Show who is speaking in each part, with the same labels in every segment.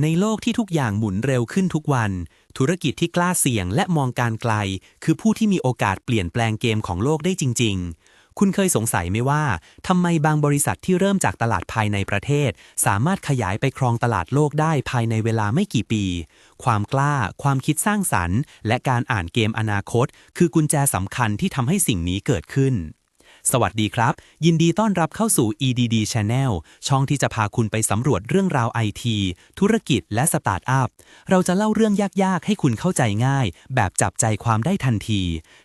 Speaker 1: ในโลกที่ทุกอย่างหมุนเร็วขึ้นทุกวัน ธุรกิจที่กล้าเสี่ยงและมองการไกล คือผู้ที่มีโอกาสเปลี่ยนแปลงเกมของโลกได้จริง ๆ คุณเคยสงสัยไหมว่าทำไมบางบริษัทที่เริ่มจากตลาดภายในประเทศ สามารถขยายไปครองตลาดโลกได้ภายในเวลาไม่กี่ปี ความกล้า ความคิดสร้างสรรค์ และการอ่านเกมอนาคต คือกุญแจสำคัญที่ทำให้สิ่งนี้เกิดขึ้น สวัสดีครับ ยินดีต้อนรับเข้าสู่ EDD Channel ช่องที่จะพาคุณไปสำรวจเรื่องราวไอทีธุรกิจและสตาร์ทอัพ เราจะเล่าเรื่องยาก ๆ ให้คุณเข้าใจง่าย แบบจับใจความได้ทันที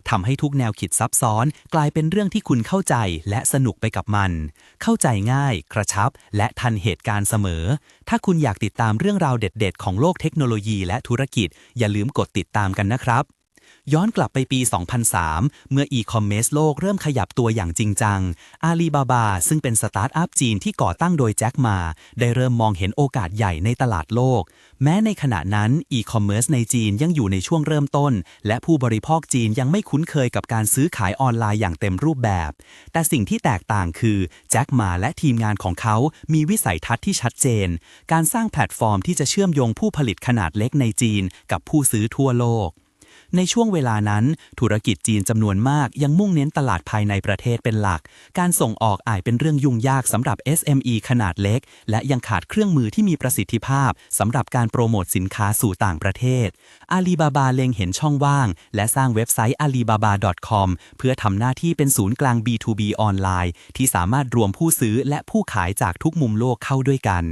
Speaker 1: ทำให้ทุกแนวคิดซับซ้อน กลายเป็นเรื่องที่คุณเข้าใจและสนุกไปกับมัน เข้าใจง่าย กระชับ และทันเหตุการณ์เสมอ ถ้าคุณอยากติดตามเรื่องราวเด็ด ๆ ของโลกเทคโนโลยีและธุรกิจ อย่าลืมกดติดตามกันนะครับ ย้อนกลับไปปี 2003 เมื่ออีคอมเมิร์ซโลกเริ่มขยับตัวอย่างจริงจัง อาลีบาบา ซึ่งเป็นสตาร์ทอัพจีนที่ก่อตั้งโดยแจ็คมา ได้เริ่มมองเห็นโอกาสใหญ่ในตลาดโลก แม้ในขณะนั้นอีคอมเมิร์ซในจีนยังอยู่ในช่วงเริ่มต้น และผู้บริโภคจีนยังไม่คุ้นเคยกับการซื้อขายออนไลน์อย่างเต็มรูปแบบ แต่สิ่งที่แตกต่างคือแจ็คมาและทีมงานของเขามีวิสัยทัศน์ที่ชัดเจน การสร้างแพลตฟอร์มที่จะเชื่อมโยงผู้ผลิตขนาดเล็กในจีน กับผู้ซื้อทั่วโลก ในช่วงเวลานั้น ธุรกิจจีนจำนวนมากยังมุ่งเน้นตลาดภายในประเทศเป็นหลัก การส่งออกอาจเป็นเรื่องยุ่งยากสำหรับ SME ขนาดเล็ก และยังขาดเครื่องมือที่มีประสิทธิภาพสำหรับการโปรโมทสินค้าสู่ต่างประเทศอาลีบาบาเล็งเห็นช่องว่าง และสร้างเว็บไซต์ alibaba.com เพื่อทำหน้าที่เป็นศูนย์กลาง B2B ออนไลน์ ที่สามารถรวมผู้ซื้อและผู้ขายจากทุกมุมโลกเข้าด้วยกัน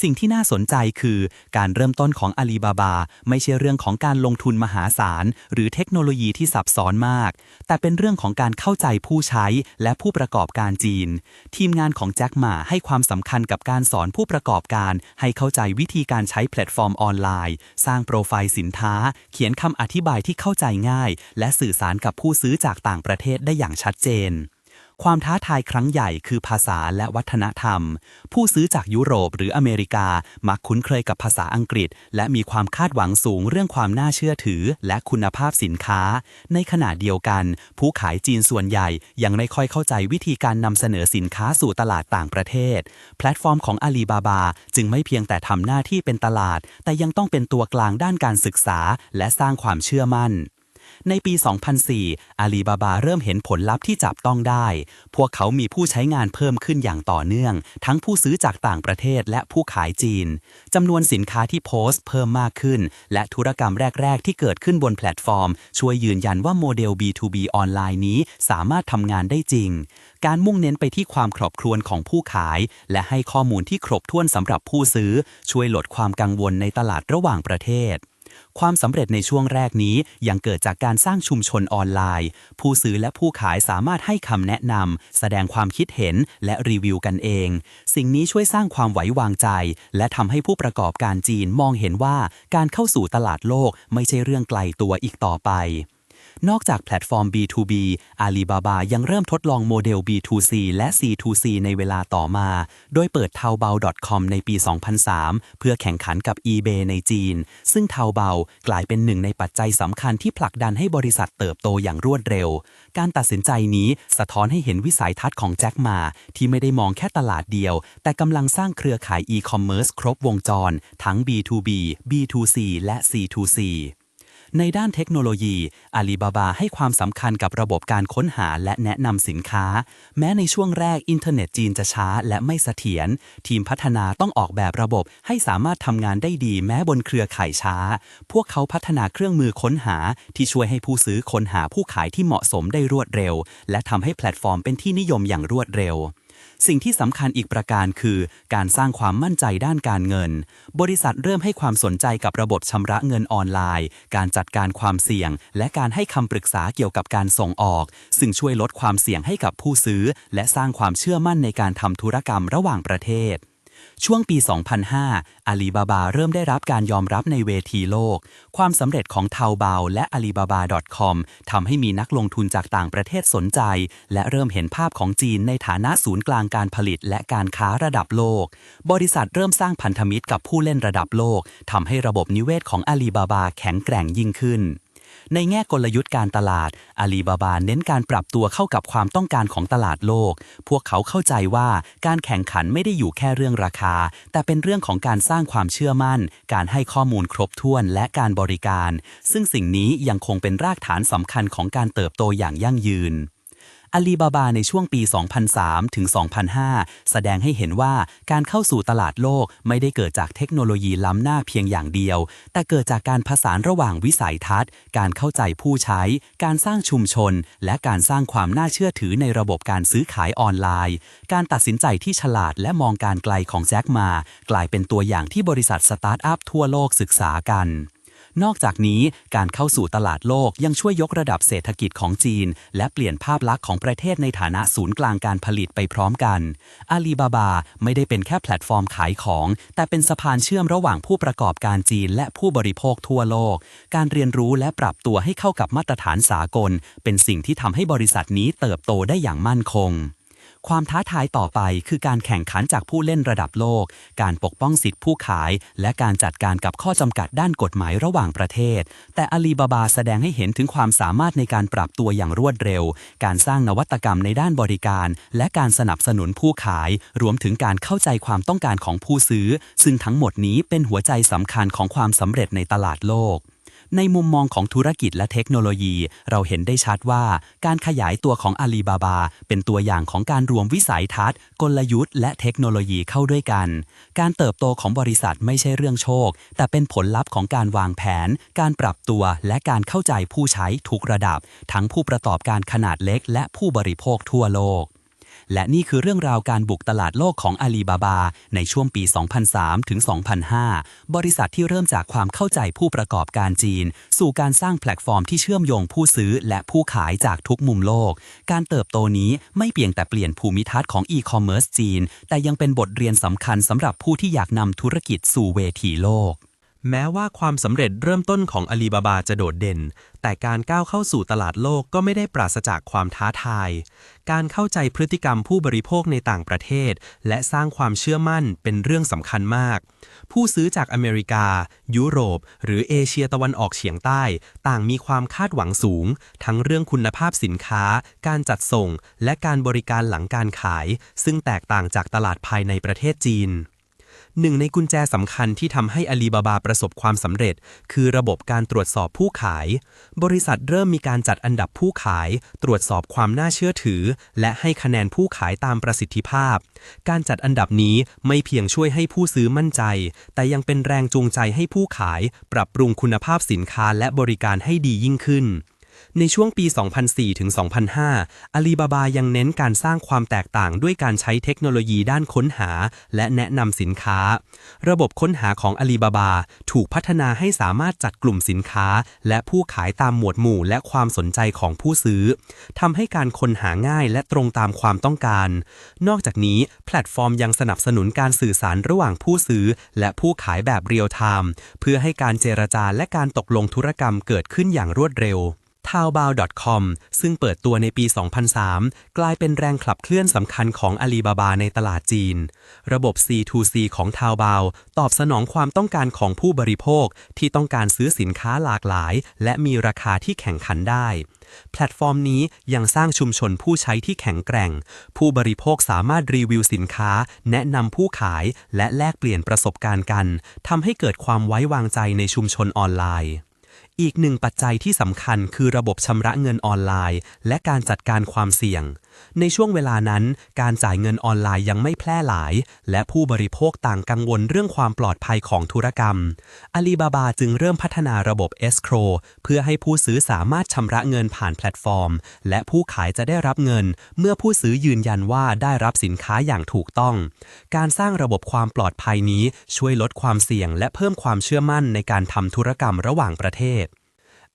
Speaker 1: สิ่งที่น่าสนใจคือ การเริ่มต้นของอาลีบาบา ไม่ใช่เรื่องของการลงทุนมหาศาล หรือเทคโนโลยีที่ซับซ้อนมาก แต่เป็นเรื่องของการเข้าใจผู้ใช้และผู้ประกอบการจีน ทีมงานของแจ็คหมาให้ความสำคัญกับการสอนผู้ประกอบการให้เข้าใจวิธีการใช้แพลตฟอร์มออนไลน์ สร้างโปรไฟล์สินค้า เขียนคำอธิบายที่เข้าใจง่าย และสื่อสารกับผู้ซื้อจากต่างประเทศได้อย่างชัดเจน ความท้าทายครั้งใหญ่คือภาษาและวัฒนธรรม ผู้ซื้อจากยุโรปหรืออเมริกา มักคุ้นเคยกับภาษาอังกฤษ และมีความคาดหวังสูงเรื่องความน่าเชื่อถือ และคุณภาพสินค้า ในขณะเดียวกัน ผู้ขายจีนส่วนใหญ่ยังไม่ค่อยเข้าใจวิธีการนำเสนอสินค้าสู่ตลาดต่างประเทศ แพลตฟอร์มของอาลีบาบาจึงไม่เพียงแต่ทำหน้าที่เป็นตลาด แต่ยังต้องเป็นตัวกลางด้านการศึกษา และสร้างความเชื่อมั่น ในปี 2004 อาลีบาบาเริ่มเห็นผลลัพธ์ที่จับต้องได้ พวกเขามีผู้ใช้งานเพิ่มขึ้นอย่างต่อเนื่อง ทั้งผู้ซื้อจากต่างประเทศและผู้ขายจีน จำนวนสินค้าที่โพสต์เพิ่มมากขึ้น และธุรกรรมแรก ๆ ที่เกิดขึ้นบนแพลตฟอร์ม ช่วยยืนยันว่าโมเดล B2B ออนไลน์นี้สามารถทำงานได้จริง การมุ่งเน้นไปที่ความครอบครวญของผู้ขาย และให้ข้อมูลที่ครบถ้วนสำหรับผู้ซื้อ ช่วยลดความกังวลในตลาดระหว่างประเทศ ความสำเร็จในช่วงแรกนี้ยังเกิดจากการสร้างชุมชนออนไลน์ ผู้ซื้อและผู้ขายสามารถให้คำแนะนำแสดงความคิดเห็นและรีวิวกันเอง สิ่งนี้ช่วยสร้างความไว้วางใจ และทำให้ผู้ประกอบการจีนมองเห็นว่าการเข้าสู่ตลาดโลกไม่ใช่เรื่องไกลตัวอีกต่อไป นอกจากแพลตฟอร์ม B2B อาลีบาบายังเริ่มทดลองโมเดล B2C และ C2C ในเวลาต่อมา โดยเปิด Taobao.com ในปี 2003 เพื่อแข่งขันกับ eBay ในจีน ซึ่ง Taobao กลายเป็นหนึ่งในปัจจัยสำคัญที่ผลักดันให้บริษัทเติบโตอย่างรวดเร็ว การตัดสินใจนี้สะท้อนให้เห็นวิสัยทัศน์ของแจ็คมา ที่ไม่ได้มองแค่ตลาดเดียว แต่กำลังสร้างเครือข่ายอีคอมเมิร์ซครบวงจร ทั้ง B2B B2C และ C2C ในด้านเทคโนโลยีอาลีบาบาให้ความสำคัญกับระบบการค้นหาและแนะนำสินค้า แม้ในช่วงแรกอินเทอร์เน็ตจีนจะช้าและไม่เสถียร ทีมพัฒนาต้องออกแบบระบบให้สามารถทำงานได้ดีแม้บนเครือข่ายช้า พวกเขาพัฒนาเครื่องมือค้นหา ที่ช่วยให้ผู้ซื้อค้นหาผู้ขายที่เหมาะสมได้รวดเร็ว และทำให้แพลตฟอร์มเป็นที่นิยมอย่างรวดเร็ว สิ่งที่สำคัญอีกประการคือ การสร้างความมั่นใจด้านการเงิน บริษัทเริ่มให้ความสนใจกับระบบชำระเงินออนไลน์ การจัดการความเสี่ยง และการให้คำปรึกษาเกี่ยวกับการส่งออก ซึ่งช่วยลดความเสี่ยงให้กับผู้ซื้อ และสร้างความเชื่อมั่นในการทำธุรกรรมระหว่างประเทศ ช่วงปี 2005 อาลีบาบาเริ่มได้รับการยอมรับในเวทีโลก ความสำเร็จของเทาวบาและ Alibaba.com ทำให้มีนักลงทุนจากต่างประเทศสนใจ และเริ่มเห็นภาพของจีนในฐานะศูนย์กลางการผลิตและการค้าระดับโลก บริษัทเริ่มสร้างพันธมิตรกับผู้เล่นระดับโลกทำให้ระบบนิเวศของอาลีบาบาแข็งแกร่งยิ่งขึ้น ในแง่กลยุทธ์การตลาด อาลีบาบาเน้นการปรับตัวเข้ากับความต้องการของตลาดโลก พวกเขาเข้าใจว่าการแข่งขันไม่ได้อยู่แค่เรื่องราคา แต่เป็นเรื่องของการสร้างความเชื่อมั่น การให้ข้อมูลครบถ้วนและการบริการ ซึ่งสิ่งนี้ยังคงเป็นรากฐานสำคัญของการเติบโตอย่างยั่งยืน อาลีบาบาในช่วงปี 2003 ถึง 2005 แสดงให้เห็นว่าการเข้าสู่ตลาดโลกไม่ได้เกิดจากเทคโนโลยีล้ำหน้าเพียงอย่างเดียว แต่เกิดจากการผสานระหว่างวิสัยทัศน์ การเข้าใจผู้ใช้ การสร้างชุมชน และการสร้างความน่าเชื่อถือในระบบการซื้อขายออนไลน์ การตัดสินใจที่ฉลาดและมองการไกลของแจ็คมา กลายเป็นตัวอย่างที่บริษัทสตาร์ทอัพทั่วโลกศึกษากัน นอกจากนี้การเข้าสู่ตลาดโลกยังช่วยยกระดับเศรษฐกิจของจีน และเปลี่ยนภาพลักษณ์ของประเทศในฐานะศูนย์กลางการผลิตไปพร้อมกันอาลีบาบาไม่ได้เป็นแค่แพลตฟอร์มขายของ แต่เป็นสะพานเชื่อมระหว่างผู้ประกอบการจีน และผู้บริโภคทั่วโลก การเรียนรู้และปรับตัวให้เข้ากับมาตรฐานสากล เป็นสิ่งที่ทำให้บริษัทนี้เติบโตได้อย่างมั่นคง ความท้าทายต่อไปคือการแข่งขันจากผู้เล่นระดับโลก การปกป้องสิทธิผู้ขาย และการจัดการกับข้อจำกัดด้านกฎหมายระหว่างประเทศ แต่อาลีบาบาแสดงให้เห็นถึงความสามารถในการปรับตัวอย่างรวดเร็ว การสร้างนวัตกรรมในด้านบริการ และการสนับสนุนผู้ขาย รวมถึงการเข้าใจความต้องการของผู้ซื้อ ซึ่งทั้งหมดนี้เป็นหัวใจสำคัญของความสำเร็จในตลาดโลก ในมุมมองของธุรกิจและเทคโนโลยี เราเห็นได้ชัดว่าการขยายตัวของอาลีบาบา เป็นตัวอย่างของการรวมวิสัยทัศน์ กลยุทธ์ และเทคโนโลยีเข้าด้วยกัน การเติบโตของบริษัทไม่ใช่เรื่องโชค แต่เป็นผลลัพธ์ของการวางแผน การปรับตัวและการเข้าใจผู้ใช้ทุกระดับ ทั้งผู้ประกอบการขนาดเล็ก และผู้บริโภคทั่วโลก และนี่คือเรื่องราวการบุกตลาดโลกของอาลีบาบา ในช่วงปี 2003 ถึง 2005 บริษัทที่เริ่มจากความเข้าใจผู้ประกอบการจีน สู่การสร้างแพลตฟอร์มที่เชื่อมโยงผู้ซื้อและผู้ขายจากทุกมุมโลก การเติบโตนี้ไม่เพียงแต่เปลี่ยนภูมิทัศน์ของอีคอมเมิร์ซจีน แต่ยังเป็นบทเรียนสำคัญสำหรับผู้ที่อยากนำธุรกิจสู่เวทีโลก
Speaker 2: แม้ว่าความสำเร็จเริ่มต้นของอาลีบาบาจะโดดเด่น แต่การก้าวเข้าสู่ตลาดโลกก็ไม่ได้ปราศจากความท้าทาย การเข้าใจพฤติกรรมผู้บริโภคในต่างประเทศ และสร้างความเชื่อมั่นเป็นเรื่องสำคัญมาก ผู้ซื้อจากอเมริกา ยุโรป หรือเอเชียตะวันออกเฉียงใต้ ต่างมีความคาดหวังสูง ทั้งเรื่องคุณภาพสินค้า การจัดส่ง และการบริการหลังการขาย ซึ่งแตกต่างจากตลาดภายในประเทศจีน หนึ่งในกุญแจสำคัญที่ทำให้อาลีบาบาประสบความสำเร็จ คือระบบการตรวจสอบผู้ขาย บริษัทเริ่มมีการจัดอันดับผู้ขาย ตรวจสอบความน่าเชื่อถือ และให้คะแนนผู้ขายตามประสิทธิภาพ การจัดอันดับนี้ไม่เพียงช่วยให้ผู้ซื้อมั่นใจ แต่ยังเป็นแรงจูงใจให้ผู้ขาย ปรับปรุงคุณภาพสินค้าและบริการให้ดียิ่งขึ้น ในช่วงปี 2004 ถึง 2005อาลีบาบายังเน้นการสร้างความแตกต่างด้วยการใช้เทคโนโลยีด้านค้นหา และแนะนำสินค้า ระบบค้นหาของอาลีบาบาถูกพัฒนาให้สามารถจัดกลุ่มสินค้า และผู้ขายตามหมวดหมู่และความสนใจของผู้ซื้อทำให้การค้นหาง่ายและตรงตามความต้องการ นอกจากนี้ แพลตฟอร์มยังสนับสนุนการสื่อสารระหว่างผู้ซื้อ และผู้ขายแบบเรียลไทม์เพื่อให้การเจรจาและการตกลงธุรกรรมเกิดขึ้นอย่างรวดเร็ว t a o b a o c o m ซึ่งเปิดตัวในปี 2003 กลายเป็นแรงขับเคลื่อนสำคัญของอาลีบาบาในตลาดจีน ระบบ C2C ของ t a o b a o ตอบสนองความต้องการของผู้บริโภคที่ต้องการซื้อสินค้าหลากหลาย และมีราคาที่แข่งขันได้ แพลตฟอร์มนี้ยังสร้างชุมชนผู้ใช้ที่แข็งแกร่ง ผู้บริโภคสามารถรีวิวสินค้า แนะนำผู้ขายและแลกเปลี่ยนประสบการณ์กันทำให้เกิดความไว้วางใจในชุมชนออนไลน์ อีกหนึ่งปัจจัยที่สำคัญคือระบบชำระเงินออนไลน์ และการจัดการความเสี่ยง ในช่วงเวลานั้น การจ่ายเงินออนไลน์ยังไม่แพร่หลาย และผู้บริโภคต่างกังวลเรื่องความปลอดภัยของธุรกรรม อาลีบาบาจึงเริ่มพัฒนาระบบ escrow เพื่อให้ผู้ซื้อสามารถชำระเงินผ่านแพลตฟอร์ม และผู้ขายจะได้รับเงิน เมื่อผู้ซื้อยืนยันว่าได้รับสินค้าอย่างถูกต้อง การสร้างระบบความปลอดภัยนี้ช่วยลดความเสี่ยงและเพิ่มความเชื่อมั่นในการทำธุรกรรมระหว่างประเทศ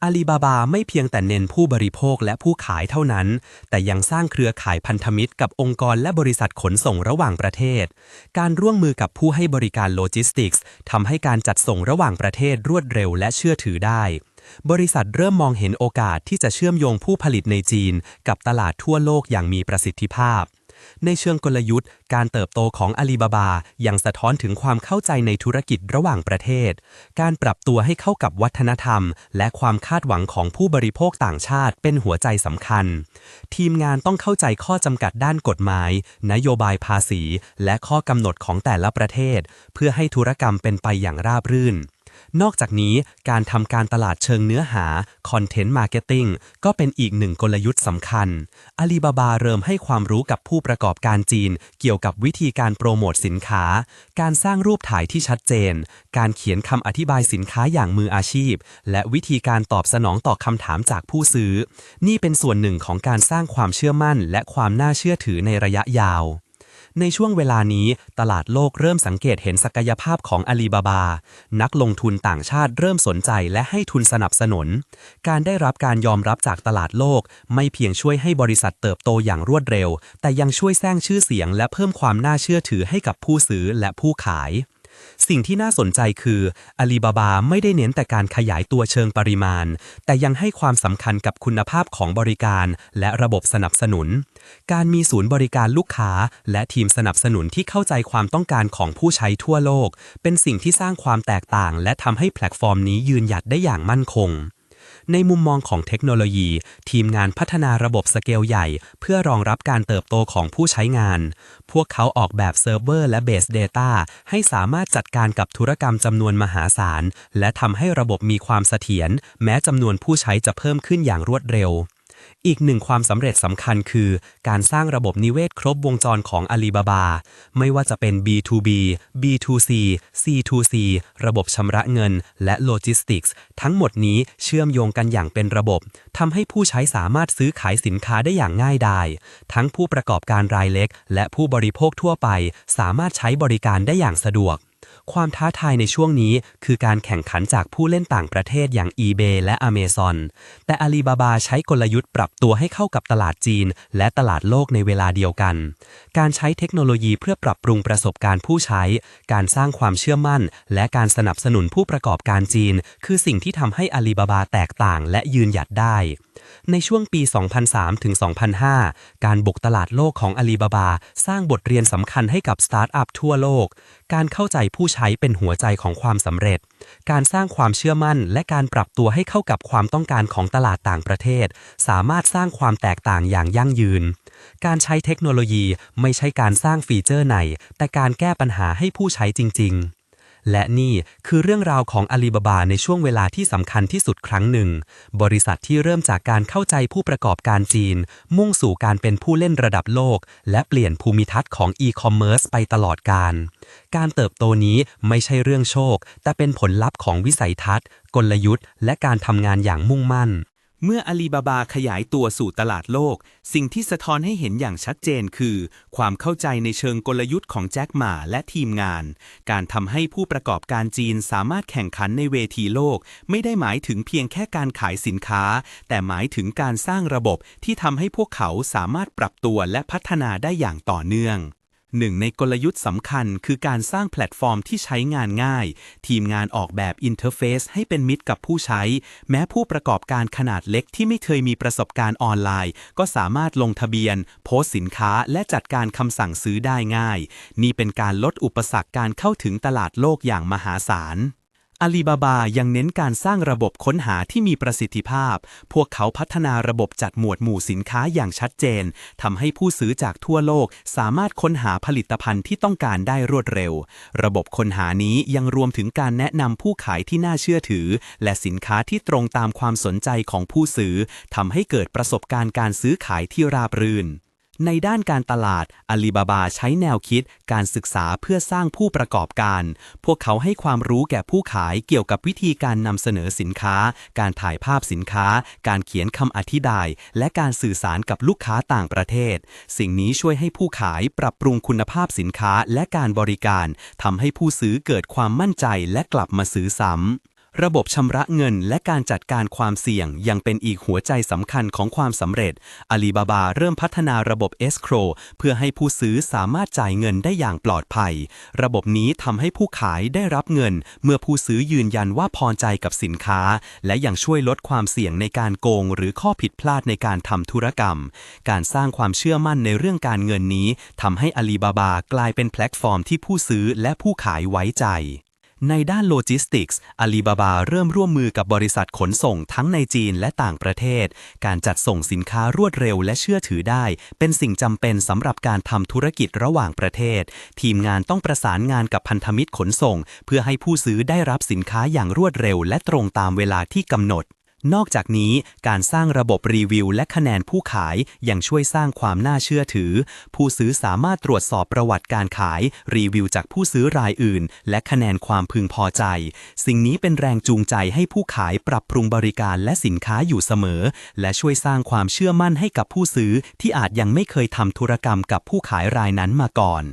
Speaker 2: อาลีบาบาไม่เพียงแต่เน้นผู้บริโภคและผู้ขายเท่านั้น แต่ยังสร้างเครือข่ายพันธมิตรกับองค์กรและบริษัทขนส่งระหว่างประเทศ การร่วมมือกับผู้ให้บริการโลจิสติกส์ทำให้การจัดส่งระหว่างประเทศรวดเร็วและเชื่อถือได้ บริษัทเริ่มมองเห็นโอกาสที่จะเชื่อมโยงผู้ผลิตในจีน กับตลาดทั่วโลกอย่างมีประสิทธิภาพ ในเชิงกลยุทธ์ การเติบโตของอาลีบาบายังสะท้อนถึงความเข้าใจในธุรกิจระหว่างประเทศ การปรับตัวให้เข้ากับวัฒนธรรม และความคาดหวังของผู้บริโภคต่างชาติเป็นหัวใจสำคัญ ทีมงานต้องเข้าใจข้อจำกัดด้านกฎหมาย นโยบายภาษี และข้อกำหนดของแต่ละประเทศ เพื่อให้ธุรกรรมเป็นไปอย่างราบรื่น นอกจากนี้การทำการตลาดเชิงเนื้อหา Content Marketing ก็เป็นอีกหนึ่งกลยุทธ์สำคัญอาลีบาบาเริ่มให้ความรู้กับผู้ประกอบการจีน เกี่ยวกับวิธีการโปรโมทสินค้า การสร้างรูปถ่ายที่ชัดเจน การเขียนคำอธิบายสินค้าอย่างมืออาชีพ และวิธีการตอบสนองต่อคำถามจากผู้ซื้อ นี่เป็นส่วนหนึ่งของการสร้างความเชื่อมั่น และความน่าเชื่อถือในระยะยาว ในช่วงเวลานี้ตลาดโลกเริ่มสังเกตเห็นศักยภาพของอาลีบาบา นักลงทุนต่างชาติเริ่มสนใจและให้ทุนสนับสนุน การได้รับการยอมรับจากตลาดโลก ไม่เพียงช่วยให้บริษัทเติบโตอย่างรวดเร็ว แต่ยังช่วยสร้างชื่อเสียงและเพิ่มความน่าเชื่อถือให้กับผู้ซื้อและผู้ขาย สิ่งที่น่าสนใจคืออาลีบาบาไม่ได้เน้นแต่การขยายตัวเชิงปริมาณ แต่ยังให้ความสำคัญกับคุณภาพของบริการ และระบบสนับสนุน การมีศูนย์บริการลูกค้า และทีมสนับสนุนที่เข้าใจความต้องการของผู้ใช้ทั่วโลก เป็นสิ่งที่สร้างความแตกต่าง และทำให้แพลตฟอร์มนี้ยืนหยัดได้อย่างมั่นคง ในมุมมองของเทคโนโลยี ทีมงานพัฒนาระบบสเกลใหญ่ เพื่อรองรับการเติบโตของผู้ใช้งาน พวกเขาออกแบบเซิร์ฟเวอร์และเบส Data ให้สามารถจัดการกับธุรกรรมจำนวนมหาศาล และทำให้ระบบมีความเสถียรแม้จำนวนผู้ใช้จะเพิ่มขึ้นอย่างรวดเร็ว อีกหนึ่งความสำเร็จสำคัญคือ การสร้างระบบนิเวศครบวงจรของอาลีบาบา ไม่ว่าจะเป็น B2B B2C C2C ระบบชำระเงิน และโลจิสติกส์ทั้งหมดนี้เชื่อมโยงกันอย่างเป็นระบบทำให้ผู้ใช้สามารถซื้อขายสินค้าได้อย่างง่ายดายทั้งผู้ประกอบการรายเล็ก และผู้บริโภคทั่วไป สามารถใช้บริการได้อย่างสะดวก ความท้าทายในช่วงนี้คือการแข่งขันจากผู้เล่นต่างประเทศอย่าง eBay และ Amazon แต่อาลีบาบาใช้กลยุทธ์ปรับตัวให้เข้ากับตลาดจีน และตลาดโลกในเวลาเดียวกัน การใช้เทคโนโลยีเพื่อปรับปรุงประสบการณ์ผู้ใช้ การสร้างความเชื่อมั่น และการสนับสนุนผู้ประกอบการจีน คือสิ่งที่ทำให้อาลีบาบาแตกต่างและยืนหยัดได้ ในช่วงปี 2003ถึง2005 การบุกตลาดโลกของอาลีบาบาสร้างบทเรียนสำคัญให้กับสตาร์ทอัพทั่วโลก การเข้าใจผู้ใช้เป็นหัวใจของความสำเร็จ การสร้างความเชื่อมั่น และการปรับตัวให้เข้ากับความต้องการของตลาดต่างประเทศ สามารถสร้างความแตกต่างอย่างยั่งยืน การใช้เทคโนโลยีไม่ใช่การสร้างฟีเจอร์ไหนแต่การแก้ปัญหาให้ผู้ใช้จริง ๆ และนี่คือเรื่องราวของอาลีบาบาในช่วงเวลาที่สำคัญที่สุดครั้งหนึ่ง บริษัทที่เริ่มจากการเข้าใจผู้ประกอบการจีน มุ่งสู่การเป็นผู้เล่นระดับโลก และเปลี่ยนภูมิทัศน์ของอีคอมเมิร์ซไปตลอดการ การเติบโตนี้ไม่ใช่เรื่องโชค แต่เป็นผลลัพธ์ของวิสัยทัศน์ กลยุทธ์ และการทำงานอย่างมุ่งมั่น
Speaker 1: เมื่ออาลีบาบาขยายตัวสู่ตลาดโลก สิ่งที่สะท้อนให้เห็นอย่างชัดเจนคือ ความเข้าใจในเชิงกลยุทธ์ของแจ็คหม่าและทีมงาน การทำให้ผู้ประกอบการจีนสามารถแข่งขันในเวทีโลก ไม่ได้หมายถึงเพียงแค่การขายสินค้า แต่หมายถึงการสร้างระบบที่ทำให้พวกเขาสามารถปรับตัวและพัฒนาได้อย่างต่อเนื่อง หนึ่งในกลยุทธ์สำคัญคือการสร้างแพลตฟอร์มที่ใช้งานง่าย ทีมงานออกแบบอินเทอร์เฟซให้เป็นมิตรกับผู้ใช้ แม้ผู้ประกอบการขนาดเล็กที่ไม่เคยมีประสบการณ์ออนไลน์ ก็สามารถลงทะเบียน โพสต์สินค้าและจัดการคำสั่งซื้อได้ง่าย นี่เป็นการลดอุปสรรคการเข้าถึงตลาดโลกอย่างมหาศาล อาลีบาบายังเน้นการสร้างระบบค้นหาที่มีประสิทธิภาพ พวกเขาพัฒนาระบบจัดหมวดหมู่สินค้าอย่างชัดเจน ทำให้ผู้ซื้อจากทั่วโลกสามารถค้นหาผลิตภัณฑ์ที่ต้องการได้รวดเร็ว ระบบค้นหานี้ยังรวมถึงการแนะนำผู้ขายที่น่าเชื่อถือ และสินค้าที่ตรงตามความสนใจของผู้ซื้อ ทำให้เกิดประสบการณ์การซื้อขายที่ราบรื่น ในด้านการตลาดอาลีบาบาใช้แนวคิดการศึกษาเพื่อสร้างผู้ประกอบการ พวกเขาให้ความรู้แก่ผู้ขายเกี่ยวกับวิธีการนำเสนอสินค้า การถ่ายภาพสินค้า การเขียนคำอธิบาย และการสื่อสารกับลูกค้าต่างประเทศ สิ่งนี้ช่วยให้ผู้ขายปรับปรุงคุณภาพสินค้าและการบริการทำให้ผู้ซื้อเกิดความมั่นใจและกลับมาซื้อซ้ำ ระบบชำระเงินและการจัดการความเสี่ยงยังเป็นอีกหัวใจสำคัญของความสำเร็จ อาลีบาบาเริ่มพัฒนาระบบ Escrow เพื่อให้ผู้ซื้อสามารถจ่ายเงินได้อย่างปลอดภัย ระบบนี้ทำให้ผู้ขายได้รับเงิน เมื่อผู้ซื้อยืนยันว่าพอใจกับสินค้า และยังช่วยลดความเสี่ยงในการโกง หรือข้อผิดพลาดในการทำธุรกรรม การสร้างความเชื่อมั่นในเรื่องการเงินนี้ทำให้อาลีบาบากลายเป็นแพลตฟอร์มที่ผู้ซื้อและผู้ขายไว้ใจ ในด้านโลจิสติกส์อาลีบาบาเริ่มร่วมมือกับบริษัทขนส่งทั้งในจีนและต่างประเทศ การจัดส่งสินค้ารวดเร็วและเชื่อถือได้ เป็นสิ่งจำเป็นสำหรับการทำธุรกิจระหว่างประเทศ ทีมงานต้องประสานงานกับพันธมิตรขนส่ง เพื่อให้ผู้ซื้อได้รับสินค้าอย่างรวดเร็วและตรงตามเวลาที่กำหนด นอกจากนี้การสร้างระบบรีวิวและคะแนนผู้ขายยังช่วยสร้างความน่าเชื่อถือ ผู้ซื้อสามารถตรวจสอบประวัติการขาย รีวิวจากผู้ซื้อรายอื่น และคะแนนความพึงพอใจ สิ่งนี้เป็นแรงจูงใจให้ผู้ขายปรับปรุงบริการและสินค้าอยู่เสมอ และช่วยสร้างความเชื่อมั่นให้กับผู้ซื้อที่อาจยังไม่เคยทำธุรกรรมกับผู้ขายรายนั้นมาก่อน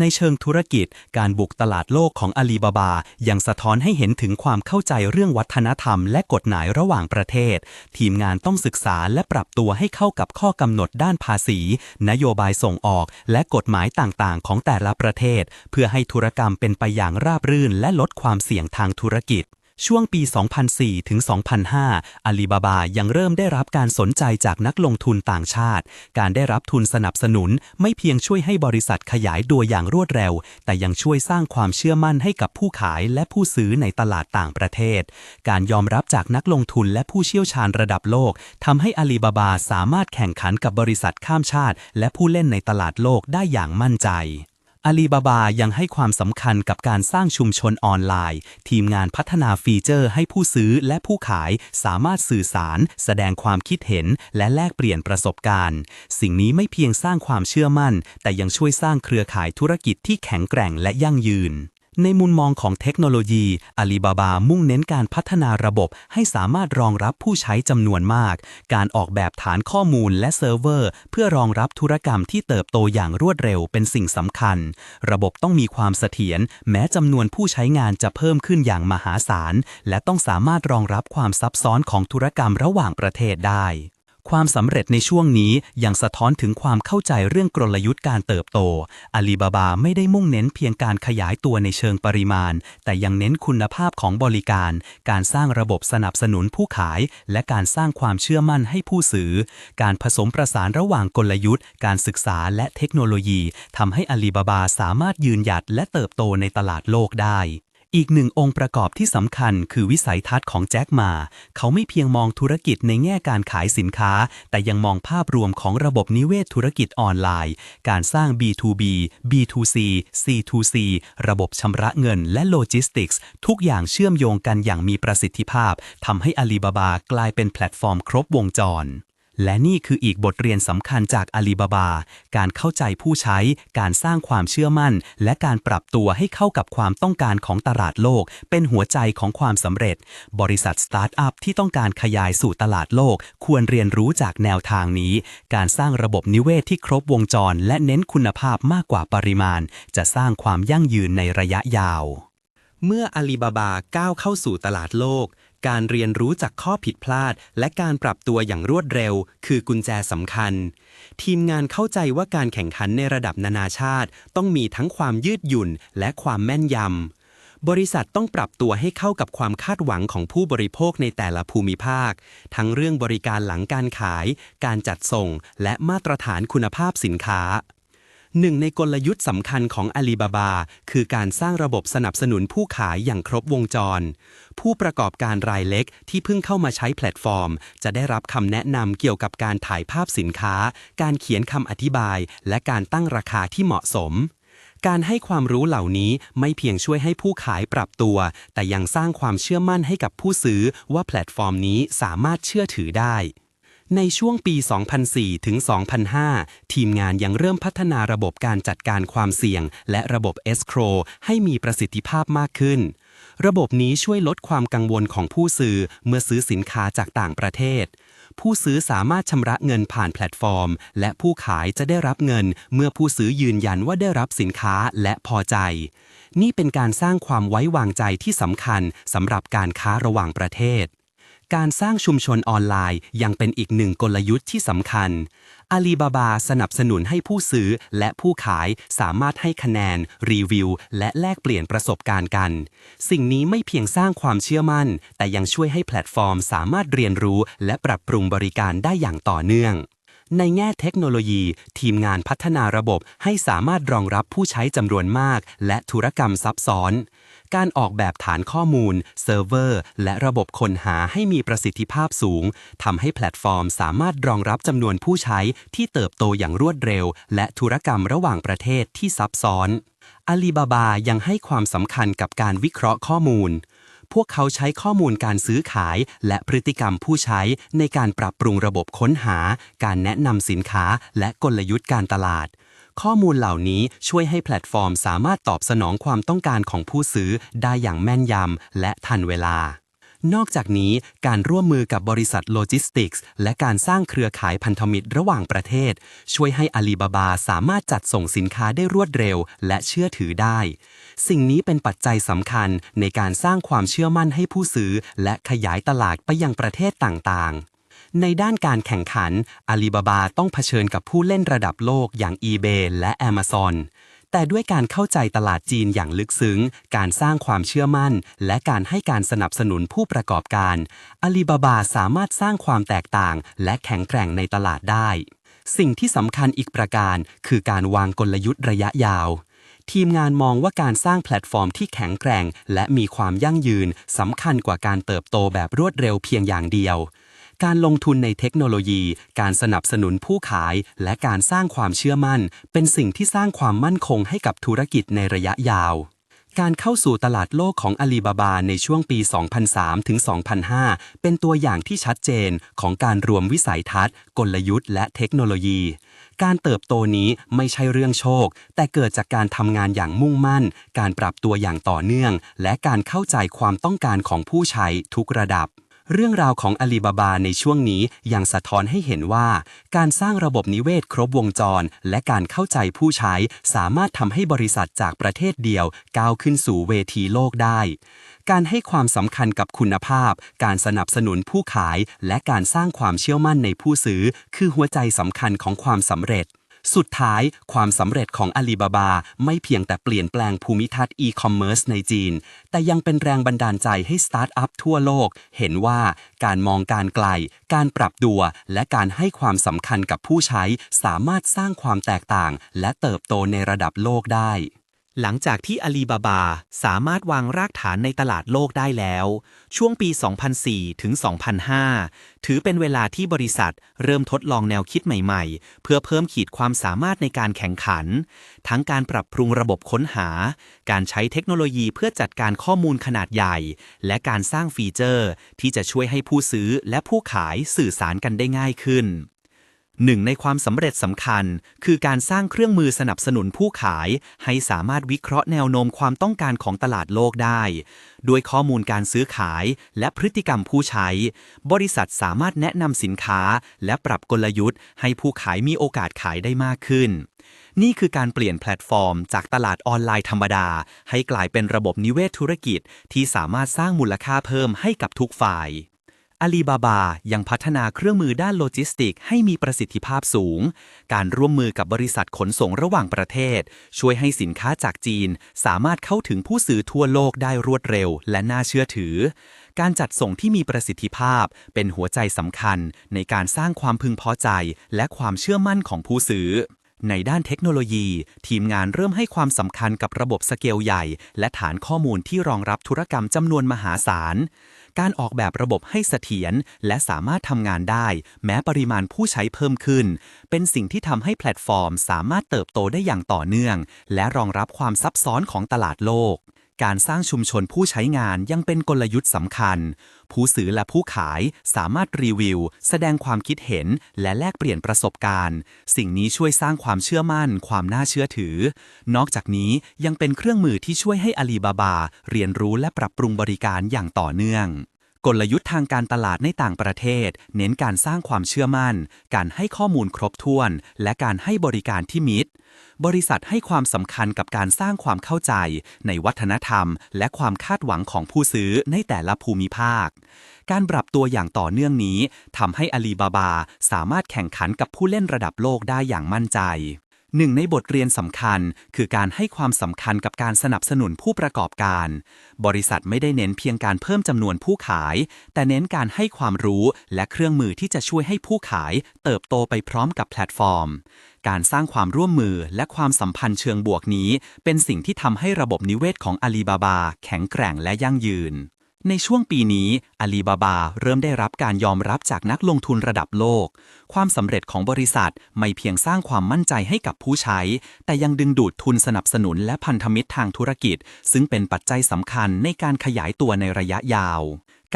Speaker 1: ในเชิงธุรกิจ การบุกตลาดโลกของอาลีบาบา ยังสะท้อนให้เห็นถึงความเข้าใจเรื่องวัฒนธรรมและกฎหมายระหว่างประเทศ ทีมงานต้องศึกษาและปรับตัวให้เข้ากับข้อกำหนดด้านภาษี นโยบายส่งออก และกฎหมายต่างๆ ของแต่ละประเทศ เพื่อให้ธุรกรรมเป็นไปอย่างราบรื่นและลดความเสี่ยงทางธุรกิจ ช่วงปี 2004 ถึง 2005 อาลีบาบายังเริ่มได้รับการสนใจจากนักลงทุนต่างชาติ การได้รับทุนสนับสนุนไม่เพียงช่วยให้บริษัทขยายตัวอย่างรวดเร็ว แต่ยังช่วยสร้างความเชื่อมั่นให้กับผู้ขายและผู้ซื้อในตลาดต่างประเทศ การยอมรับจากนักลงทุนและผู้เชี่ยวชาญระดับโลกทำให้อาลีบาบาสามารถแข่งขันกับบริษัทข้ามชาติ และผู้เล่นในตลาดโลกได้อย่างมั่นใจ อาลีบาบายังให้ความสำคัญกับการสร้างชุมชนออนไลน์ ทีมงานพัฒนาฟีเจอร์ให้ผู้ซื้อและผู้ขายสามารถสื่อสาร แสดงความคิดเห็น และแลกเปลี่ยนประสบการณ์ สิ่งนี้ไม่เพียงสร้างความเชื่อมั่น แต่ยังช่วยสร้างเครือข่ายธุรกิจที่แข็งแกร่งและยั่งยืน ในมุมมองของเทคโนโลยีอาลีบาบามุ่งเน้นการพัฒนาระบบให้สามารถรองรับผู้ใช้จำนวนมาก การออกแบบฐานข้อมูลและเซิร์ฟเวอร์ เพื่อรองรับธุรกรรมที่เติบโตอย่างรวดเร็วเป็นสิ่งสำคัญ ระบบต้องมีความเสถียรแม้จำนวนผู้ใช้งานจะเพิ่มขึ้นอย่างมหาศาล และต้องสามารถรองรับความซับซ้อนของธุรกรรมระหว่างประเทศได้ ความสำเร็จในช่วงนี้ยังสะท้อนถึงความเข้าใจเรื่องกลยุทธ์การเติบโต อาลีบาบาไม่ได้มุ่งเน้นเพียงการขยายตัวในเชิงปริมาณ แต่ยังเน้นคุณภาพของบริการ การสร้างระบบสนับสนุนผู้ขาย และการสร้างความเชื่อมั่นให้ผู้ซื้อ การผสมประสานระหว่างกลยุทธ์ การศึกษาและเทคโนโลยีทำให้อาลีบาบาสามารถยืนหยัดและเติบโตในตลาดโลกได้ อีกหนึ่งองค์ประกอบที่สำคัญคือวิสัยทัศน์ของแจ็คมา เขาไม่เพียงมองธุรกิจในแง่การขายสินค้า แต่ยังมองภาพรวมของระบบนิเวศธุรกิจออนไลน์ การสร้าง B2B B2C C2C ระบบชำระเงินและโลจิสติกส์ทุกอย่างเชื่อมโยงกันอย่างมีประสิทธิภาพทำให้อาลีบาบากลายเป็นแพลตฟอร์มครบวงจร และนี่คืออีกบทเรียนสำคัญจากอาลีบาบา การเข้าใจผู้ใช้ การสร้างความเชื่อมั่น และการปรับตัวให้เข้ากับความต้องการของตลาดโลก เป็นหัวใจของความสำเร็จ บริษัทสตาร์ทอัพที่ต้องการขยายสู่ตลาดโลก ควรเรียนรู้จากแนวทางนี้ การสร้างระบบนิเวศที่ครบวงจร และเน้นคุณภาพมากกว่าปริมาณ จะสร้างความยั่งยืนในระยะยาว เมื่ออาลีบาบาก้าวเข้าสู่ตลาดโลก การเรียนรู้จากข้อผิดพลาด และการปรับตัวอย่างรวดเร็ว คือกุญแจสำคัญ ทีมงานเข้าใจว่าการแข่งขันในระดับนานาชาติ ต้องมีทั้งความยืดหยุ่นและความแม่นยำบริษัทต้องปรับตัวให้เข้ากับความคาดหวังของผู้บริโภคในแต่ละภูมิภาค ทั้งเรื่องบริการหลังการขาย การจัดส่ง และมาตรฐานคุณภาพสินค้า หนึ่งในกลยุทธ์สำคัญของอาลีบาบา คือการสร้างระบบสนับสนุนผู้ขายอย่างครบวงจร ผู้ประกอบการรายเล็กที่เพิ่งเข้ามาใช้แพลตฟอร์ม จะได้รับคำแนะนำเกี่ยวกับการถ่ายภาพสินค้า การเขียนคำอธิบาย และการตั้งราคาที่เหมาะสม การให้ความรู้เหล่านี้ไม่เพียงช่วยให้ผู้ขายปรับตัว แต่ยังสร้างความเชื่อมั่นให้กับผู้ซื้อว่าแพลตฟอร์มนี้สามารถเชื่อถือได้ ในช่วงปี 2004 ถึง 2005 ทีมงานยังเริ่มพัฒนาระบบการจัดการความเสี่ยง และระบบ escrow ให้มีประสิทธิภาพมากขึ้น ระบบนี้ช่วยลดความกังวลของผู้ซื้อเมื่อซื้อสินค้าจากต่างประเทศ ผู้ซื้อสามารถชำระเงินผ่านแพลตฟอร์ม และผู้ขายจะได้รับเงิน เมื่อผู้ซื้อยืนยันว่าได้รับสินค้าและพอใจ นี่เป็นการสร้างความไว้วางใจที่สำคัญสำหรับการค้าระหว่างประเทศ การสร้างชุมชนออนไลน์ยังเป็นอีกหนึ่งกลยุทธ์ที่สำคัญ อาลีบาบาสนับสนุนให้ผู้ซื้อและผู้ขายสามารถให้คะแนน รีวิว และแลกเปลี่ยนประสบการณ์กัน สิ่งนี้ไม่เพียงสร้างความเชื่อมั่น แต่ยังช่วยให้แพลตฟอร์มสามารถเรียนรู้และปรับปรุงบริการได้อย่างต่อเนื่อง ในแง่เทคโนโลยี ทีมงานพัฒนาระบบให้สามารถรองรับผู้ใช้จำนวนมาก และธุรกรรมซับซ้อน การออกแบบฐานข้อมูล เซิร์ฟเวอร์ และระบบค้นหาให้มีประสิทธิภาพสูงทำให้แพลตฟอร์มสามารถรองรับจำนวนผู้ใช้ที่เติบโตอย่างรวดเร็ว และธุรกรรมระหว่างประเทศที่ซับซ้อนอาลีบาบายังให้ความสำคัญกับการวิเคราะห์ข้อมูล พวกเขาใช้ข้อมูลการซื้อขาย และพฤติกรรมผู้ใช้ในการปรับปรุงระบบค้นหา การแนะนำสินค้า และกลยุทธ์การตลาด ข้อมูลเหล่านี้ช่วยให้แพลตฟอร์มสามารถตอบสนองความต้องการของผู้ซื้อได้อย่างแม่นยำและทันเวลา นอกจากนี้การร่วมมือกับบริษัทโลจิสติกส์และการสร้างเครือข่ายพันธมิตรระหว่างประเทศ ช่วยให้อาลีบาบาสามารถจัดส่งสินค้าได้รวดเร็ว และเชื่อถือได้ สิ่งนี้เป็นปัจจัยสำคัญในการสร้างความเชื่อมั่นให้ผู้ซื้อ และขยายตลาดไปยังประเทศต่างๆในด้านการแข่งขันอาลีบาบาต้องเผชิญกับผู้เล่นระดับโลกอย่าง eBay และ Amazon แต่ด้วยการเข้าใจตลาดจีนอย่างลึกซึ้ง การสร้างความเชื่อมั่น และการให้การสนับสนุนผู้ประกอบการ อาลีบาบาสามารถสร้างความแตกต่าง และแข็งแกร่งในตลาดได้ สิ่งที่สำคัญอีกประการ คือการวางกลยุทธ์ระยะยาว ทีมงานมองว่าการสร้างแพลตฟอร์มที่แข็งแกร่ง และมีความยั่งยืนสำคัญกว่าการเติบโตแบบรวดเร็วเพียงอย่างเดียว การลงทุนในเทคโนโลยี การสนับสนุนผู้ขาย และการสร้างความเชื่อมั่น เป็นสิ่งที่สร้างความมั่นคงให้กับธุรกิจในระยะยาว การเข้าสู่ตลาดโลกของอาลีบาบาในช่วงปี 2003 ถึง 2005 เป็นตัวอย่างที่ชัดเจนของการรวมวิสัยทัศน์ กลยุทธ์ และเทคโนโลยีการเติบโตนี้ไม่ใช่เรื่องโชค แต่เกิดจากการทำงานอย่างมุ่งมั่น การปรับตัวอย่างต่อเนื่อง และการเข้าใจความต้องการของผู้ใช้ทุกระดับ เรื่องราวของอาลีบาบาในช่วงนี้ยังสะท้อนให้เห็นว่า การสร้างระบบนิเวศครบวงจร และการเข้าใจผู้ใช้ สามารถทำให้บริษัทจากประเทศเดียวก้าวขึ้นสู่เวทีโลกได้ การให้ความสำคัญกับคุณภาพ การสนับสนุนผู้ขาย และการสร้างความเชื่อมั่นในผู้ซื้อ คือหัวใจสำคัญของความสำเร็จ สุดท้ายความสำเร็จของอาลีบาบา ไม่เพียงแต่เปลี่ยนแปลงภูมิทัศน์อีคอมเมิร์ซในจีน แต่ยังเป็นแรงบันดาลใจให้สตาร์ทอัพทั่วโลก เห็นว่าการมองการไกล การปรับตัว และการให้ความสำคัญกับผู้ใช้ สามารถสร้างความแตกต่าง และเติบโตในระดับโลกได้
Speaker 3: หลังจากที่อาลีบาบาสามารถวางรากฐานในตลาดโลกได้แล้ว ช่วงปี 2004 ถึง 2005 ถือเป็นเวลาที่บริษัทเริ่มทดลองแนวคิดใหม่ๆ เพื่อเพิ่มขีดความสามารถในการแข่งขัน ทั้งการปรับปรุงระบบค้นหา การใช้เทคโนโลยีเพื่อจัดการข้อมูลขนาดใหญ่ และการสร้างฟีเจอร์ ที่จะช่วยให้ผู้ซื้อและผู้ขายสื่อสารกันได้ง่ายขึ้น หนึ่งในความสำเร็จสำคัญ คือการสร้างเครื่องมือสนับสนุนผู้ขาย ให้สามารถวิเคราะห์แนวโน้มความต้องการของตลาดโลกได้ด้วยข้อมูลการซื้อขายและพฤติกรรมผู้ใช้ บริษัทสามารถแนะนำสินค้า และปรับกลยุทธ์ ให้ผู้ขายมีโอกาสขายได้มากขึ้น นี่คือการเปลี่ยนแพลตฟอร์ม จากตลาดออนไลน์ธรรมดา ให้กลายเป็นระบบนิเวศธุรกิจ ที่สามารถสร้างมูลค่าเพิ่มให้กับทุกฝ่าย อาลีบาบายังพัฒนาเครื่องมือด้านโลจิสติก ให้มีประสิทธิภาพสูง การร่วมมือกับบริษัทขนส่งระหว่างประเทศ ช่วยให้สินค้าจากจีน สามารถเข้าถึงผู้ซื้อทั่วโลกได้รวดเร็ว และน่าเชื่อถือ การจัดส่งที่มีประสิทธิภาพ เป็นหัวใจสำคัญ ในการสร้างความพึงพอใจ และความเชื่อมั่นของผู้ซื้อในด้านเทคโนโลยี ทีมงานเริ่มให้ความสำคัญกับระบบสเกลใหญ่ และฐานข้อมูลที่รองรับธุรกรรมจำนวนมหาศาล การออกแบบระบบให้เสถียรและสามารถทำงานได้ แม้ปริมาณผู้ใช้เพิ่มขึ้น เป็นสิ่งที่ทำให้แพลตฟอร์มสามารถเติบโตได้อย่างต่อเนื่อง และรองรับความซับซ้อนของตลาดโลก การสร้างชุมชนผู้ใช้งานยังเป็นกลยุทธ์สำคัญ ผู้ซื้อและผู้ขายสามารถรีวิว แสดงความคิดเห็น และแลกเปลี่ยนประสบการณ์ สิ่งนี้ช่วยสร้างความเชื่อมั่น ความน่าเชื่อถือ นอกจากนี้ยังเป็นเครื่องมือที่ช่วยให้อาลีบาบา เรียนรู้และปรับปรุงบริการอย่างต่อเนื่อง กลยุทธ์ทางการตลาดในต่างประเทศ เน้นการสร้างความเชื่อมั่น การให้ข้อมูลครบถ้วน และการให้บริการที่มิตรบริษัทให้ความสำคัญกับการสร้างความเข้าใจ ในวัฒนธรรม และความคาดหวังของผู้ซื้อในแต่ละภูมิภาค การปรับตัวอย่างต่อเนื่องนี้ทำให้อาลีบาบาสามารถแข่งขันกับผู้เล่นระดับโลกได้อย่างมั่นใจ หนึ่งในบทเรียนสำคัญคือการให้ความสำคัญกับการสนับสนุนผู้ประกอบการ บริษัทไม่ได้เน้นเพียงการเพิ่มจำนวนผู้ขาย แต่เน้นการให้ความรู้และเครื่องมือที่จะช่วยให้ผู้ขายเติบโตไปพร้อมกับแพลตฟอร์ม การสร้างความร่วมมือและความสัมพันธ์เชิงบวกนี้ เป็นสิ่งที่ทำให้ระบบนิเวศของอาลีบาบา แข็งแกร่งและยั่งยืน ในช่วงปีนี้อาลีบาบาเริ่มได้รับการยอมรับจากนักลงทุนระดับโลก ความสำเร็จของบริษัทไม่เพียงสร้างความมั่นใจให้กับผู้ใช้ แต่ยังดึงดูดทุนสนับสนุนและพันธมิตรทางธุรกิจ ซึ่งเป็นปัจจัยสำคัญในการขยายตัวในระยะยาว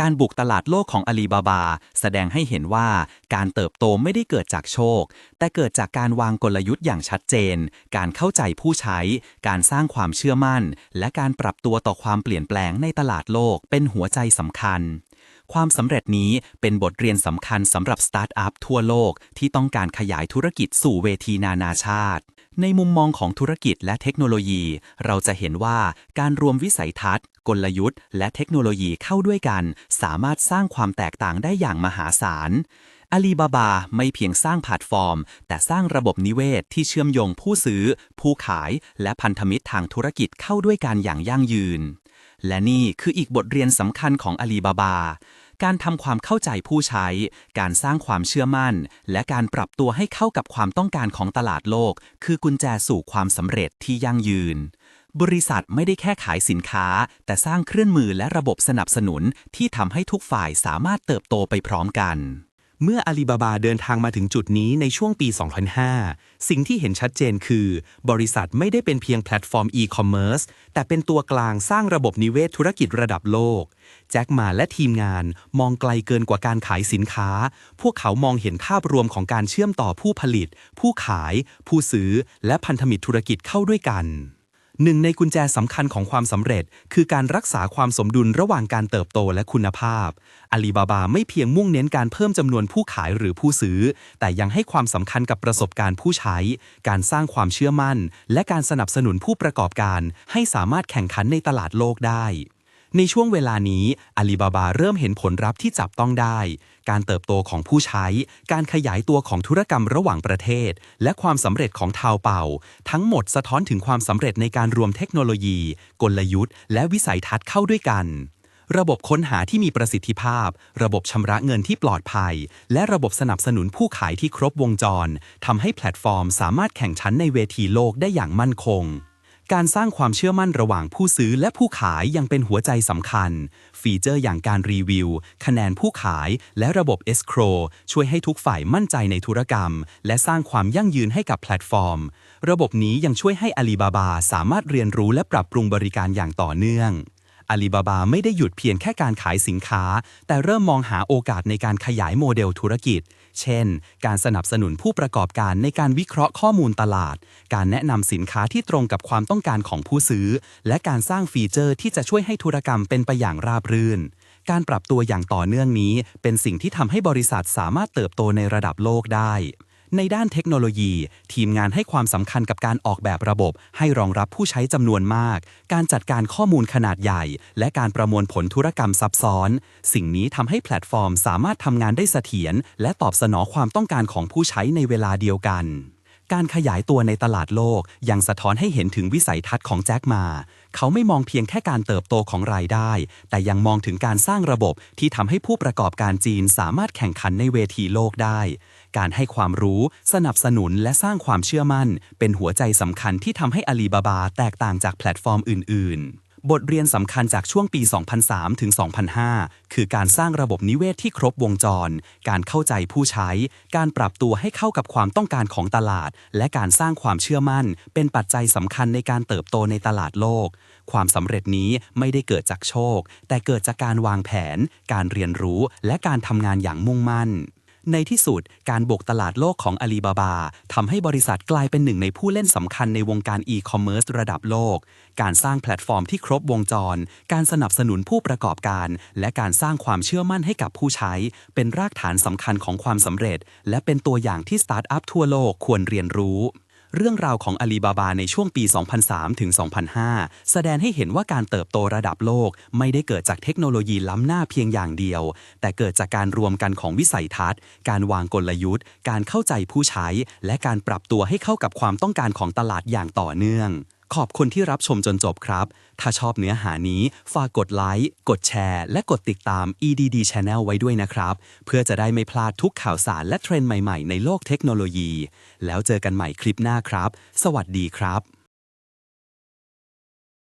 Speaker 3: การบุกตลาดโลกของอาลีบาบา แสดงให้เห็นว่าการเติบโตไม่ได้เกิดจากโชค แต่เกิดจากการวางกลยุทธ์อย่างชัดเจน การเข้าใจผู้ใช้ การสร้างความเชื่อมั่น และการปรับตัวต่อความเปลี่ยนแปลงในตลาดโลกเป็นหัวใจสำคัญ ความสำเร็จนี้เป็นบทเรียนสำคัญสำหรับสตาร์ทอัพทั่วโลกที่ต้องการขยายธุรกิจสู่เวทีนานาชาติ ในมุมมองของธุรกิจและเทคโนโลยี เราจะเห็นว่าการรวมวิสัยทัศน์ กลยุทธ์ และเทคโนโลยีเข้าด้วยกัน สามารถสร้างความแตกต่างได้อย่างมหาศาลอาลีบาบาไม่เพียงสร้างแพลตฟอร์ม แต่สร้างระบบนิเวศที่เชื่อมโยงผู้ซื้อ ผู้ขาย และพันธมิตรทางธุรกิจเข้าด้วยกันอย่างยั่งยืน และนี่คืออีกบทเรียนสำคัญของอาลีบาบา การทำความเข้าใจผู้ใช้ การสร้างความเชื่อมั่น และการปรับตัวให้เข้ากับความต้องการของตลาดโลก คือกุญแจสู่ความสำเร็จที่ยั่งยืน บริษัทไม่ได้แค่ขายสินค้า แต่สร้างเครื่องมือและระบบสนับสนุนที่ทำให้ทุกฝ่ายสามารถเติบโตไปพร้อมกัน
Speaker 1: เมื่ออาลีบาบาเดินทางมาถึงจุดนี้ในช่วงปี 2005 สิ่งที่เห็นชัดเจนคือ บริษัทไม่ได้เป็นเพียงแพลตฟอร์มอีคอมเมิร์ซแต่เป็นตัวกลางสร้างระบบนิเวศธุรกิจระดับโลก แจ็คหมาและทีมงานมองไกลเกินกว่าการขายสินค้า พวกเขามองเห็นภาพรวมของการเชื่อมต่อผู้ผลิต ผู้ขาย ผู้ซื้อ และพันธมิตรธุรกิจเข้าด้วยกัน หนึ่งในกุญแจสำคัญของความสำเร็จ คือการรักษาความสมดุลระหว่างการเติบโตและคุณภาพอาลีบาบาไม่เพียงมุ่งเน้นการเพิ่มจำนวนผู้ขายหรือผู้ซื้อ แต่ยังให้ความสำคัญกับประสบการณ์ผู้ใช้ การสร้างความเชื่อมั่น และการสนับสนุนผู้ประกอบการ ให้สามารถแข่งขันในตลาดโลกได้ ในช่วงเวลานี้อาลีบาบาเริ่มเห็นผลลัพธ์ที่จับต้องได้ การเติบโตของผู้ใช้ การขยายตัวของธุรกรรมระหว่างประเทศ และความสำเร็จของทาวเป่า ทั้งหมดสะท้อนถึงความสำเร็จในการรวมเทคโนโลยี กลยุทธ์ และวิสัยทัศน์เข้าด้วยกันระบบค้นหาที่มีประสิทธิภาพ ระบบชำระเงินที่ปลอดภัย และระบบสนับสนุนผู้ขายที่ครบวงจร ทำให้แพลตฟอร์มสามารถแข่งขันในเวทีโลกได้อย่างมั่นคง การสร้างความเชื่อมั่นระหว่างผู้ซื้อและผู้ขายยังเป็นหัวใจสำคัญ ฟีเจอร์อย่างการรีวิว คะแนนผู้ขาย และระบบ escrow ช่วยให้ทุกฝ่ายมั่นใจในธุรกรรม และสร้างความยั่งยืนให้กับแพลตฟอร์ม ระบบนี้ยังช่วยให้อลีบาบาสามารถเรียนรู้และปรับปรุงบริการอย่างต่อเนื่องอลีบาบาไม่ได้หยุดเพียงแค่การขายสินค้า แต่เริ่มมองหาโอกาสในการขยายโมเดลธุรกิจ เช่น การสนับสนุนผู้ประกอบการในการวิเคราะห์ข้อมูลตลาด การแนะนำสินค้าที่ตรงกับความต้องการของผู้ซื้อ และการสร้างฟีเจอร์ที่จะช่วยให้ธุรกรรมเป็นไปอย่างราบรื่น การปรับตัวอย่างต่อเนื่องนี้ เป็นสิ่งที่ทำให้บริษัทสามารถเติบโตในระดับโลกได้ ในด้านเทคโนโลยี ทีมงานให้ความสำคัญกับการออกแบบระบบ ให้รองรับผู้ใช้จำนวนมาก การจัดการข้อมูลขนาดใหญ่ และการประมวลผลธุรกรรมซับซ้อน สิ่งนี้ทำให้แพลตฟอร์มสามารถทำงานได้เสถียรและตอบสนองความต้องการของผู้ใช้ในเวลาเดียวกันการขยายตัวในตลาดโลกยังสะท้อนให้เห็นถึงวิสัยทัศน์ของแจ็คมา เขาไม่มองเพียงแค่การเติบโตของรายได้ แต่ยังมองถึงการสร้างระบบที่ทำให้ผู้ประกอบการจีนสามารถแข่งขันในเวทีโลกได้ การให้ความรู้ สนับสนุนและสร้างความเชื่อมั่น เป็นหัวใจสำคัญที่ทำให้อาลีบาบาแตกต่างจากแพลตฟอร์มอื่น ๆบทเรียนสำคัญจากช่วงปี 2003 ถึง 2005 คือการสร้างระบบนิเวศที่ครบวงจร การเข้าใจผู้ใช้ การปรับตัวให้เข้ากับความต้องการของตลาด และการสร้างความเชื่อมั่น เป็นปัจจัยสำคัญในการเติบโตในตลาดโลก ความสำเร็จนี้ไม่ได้เกิดจากโชค แต่เกิดจากการวางแผน การเรียนรู้ และการทำงานอย่างมุ่งมั่น ในที่สุดการบกตลาดโลกของอาลีบาบาทำให้บริษัทกลายเป็นหนึ่งในผู้เล่นสำคัญในวงการอีคอมเมิร์ซระดับโลก การสร้างแพลตฟอร์มที่ครบวงจร การสนับสนุนผู้ประกอบการ และการสร้างความเชื่อมั่นให้กับผู้ใช้ เป็นรากฐานสำคัญของความสำเร็จ และเป็นตัวอย่างที่สตาร์ทอัพทั่วโลกควรเรียนรู้ เรื่องราวของอาลีบาบาในช่วงปี 2003 ถึง 2005 แสดงให้เห็นว่าการเติบโตระดับโลก ไม่ได้เกิดจากเทคโนโลยีล้ำหน้าเพียงอย่างเดียว แต่เกิดจากการรวมกันของวิสัยทัศน์ การวางกลยุทธ์ การเข้าใจผู้ใช้ และการปรับตัวให้เข้ากับความต้องการของตลาดอย่างต่อเนื่อง ขอบคุณที่รับชมจนจบครับ ถ้าชอบเนื้อหานี้ฝากกดไลค์ กดแชร์ และกดติดตาม EDD Channel ไว้ด้วยนะครับ เพื่อจะได้ไม่พลาดทุกข่าวสารและเทรนด์ใหม่ๆ ในโลกเทคโนโลยี แล้วเจอกันใหม่คลิปหน้าครับ สวัสดีครับ